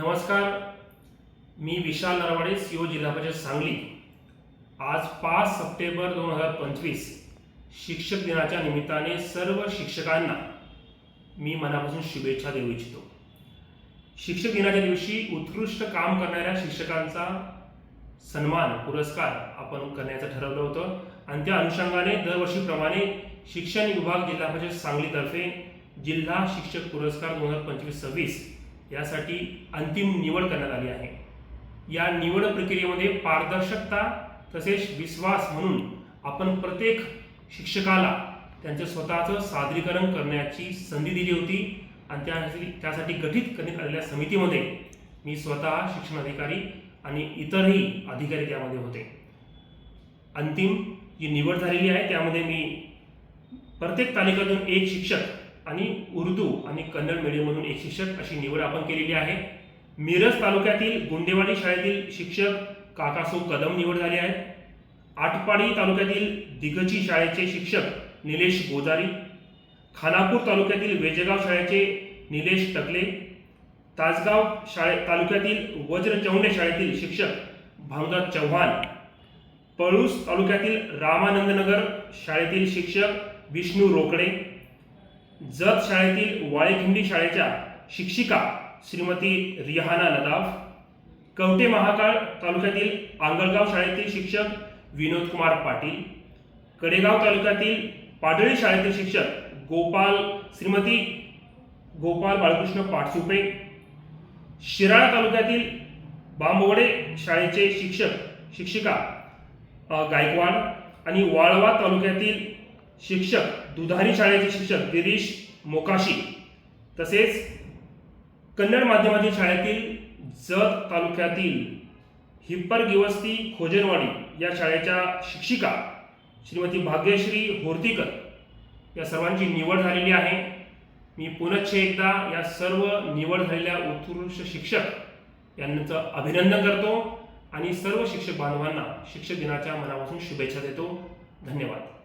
नमस्कार मी विशाल नरवाडे सीओ जिल्हा परिषद सांगली. आज पाच सप्टेंबर दोन हजार पंचवीस शिक्षक दिनाच्या निमित्ताने सर्व शिक्षकांना मी मनापासून शुभेच्छा देऊ इच्छितो. शिक्षक दिनाच्या दिवशी उत्कृष्ट काम करणाऱ्या शिक्षकांचा सन्मान पुरस्कार आपण करण्याचं ठरवलं होतं आणि त्या अनुषंगाने दरवर्षीप्रमाणे शिक्षण विभाग जिल्हा परिषद सांगलीतर्फे जिल्हा शिक्षक पुरस्कार दोन हजार पंचवीस सव्वीस यासाठी अंतिम निवड करण्यात आली आहे. या निवड प्रक्रियेमध्ये पारदर्शकता तसेच विश्वास म्हणून आपण प्रत्येक शिक्षकाला त्यांचं स्वतःचं सादरीकरण करण्याची संधी दिली होती आणि त्यासाठी त्यासाठी गठीत करण्यात आलेल्या समितीमध्ये मी स्वतः शिक्षण अधिकारी आणि इतरही अधिकारी त्यामध्ये होते. अंतिम जी निवड झालेली आहे त्यामध्ये मी प्रत्येक तालुक्यातून एक शिक्षक आणि उर्दू आणि कन्नड मीडियममधून एक शिक्षक अशी निवड आपण केलेली आहे. मिरज तालुक्यातील गुंडेवाडी शाळेतील शिक्षक काकासो कदम निवड झाले आहेत आटपाडी तालुक्यातील दिगची शाळेचे शिक्षक निलेश गोजारी खानापूर तालुक्यातील वेजेगाव शाळेचे निलेश टकले तासगाव शाळे तालुक्यातील वज्रचौंडे शाळेतील शिक्षक भांगत चव्हाण पळूस तालुक्यातील रामानंदनगर शाळेतील शिक्षक विष्णू रोकडे जत शाळेतील वाळेखिंडी शाळेच्या शिक्षिका श्रीमती रिहाना नदाफ कवटे महाकाळ तालुक्यातील आंगळगाव शाळेतील शिक्षक विनोद कुमार पाटील कडेगाव तालुक्यातील पाडळी शाळेतील शिक्षक गोपाल श्रीमती गोपाल बाळकृष्ण पाटसुपे शिराळा तालुक्यातील बांबवडे शाळेचे शिक्षक शिक्षिका गायकवाड आणि वाळवा तालुक्यातील शिक्षक दुधारी शाळेचे शिक्षक गिरीश मोकाशी. तसेच कन्नड माध्यमातील शाळेतील जत तालुक्यातील हिप्पर गिवस्ती खोजनवाडी या शाळेच्या शिक्षिका श्रीमती भाग्यश्री होर्तीकर या सर्वांची निवड झालेली आहे. मी पुनश्च एकदा या सर्व निवड झालेल्या उत्कृष्ट शिक्षक यांचं अभिनंदन करतो आणि सर्व शिक्षक बांधवांना शिक्षक दिनाच्या मनापासून शुभेच्छा देतो. धन्यवाद.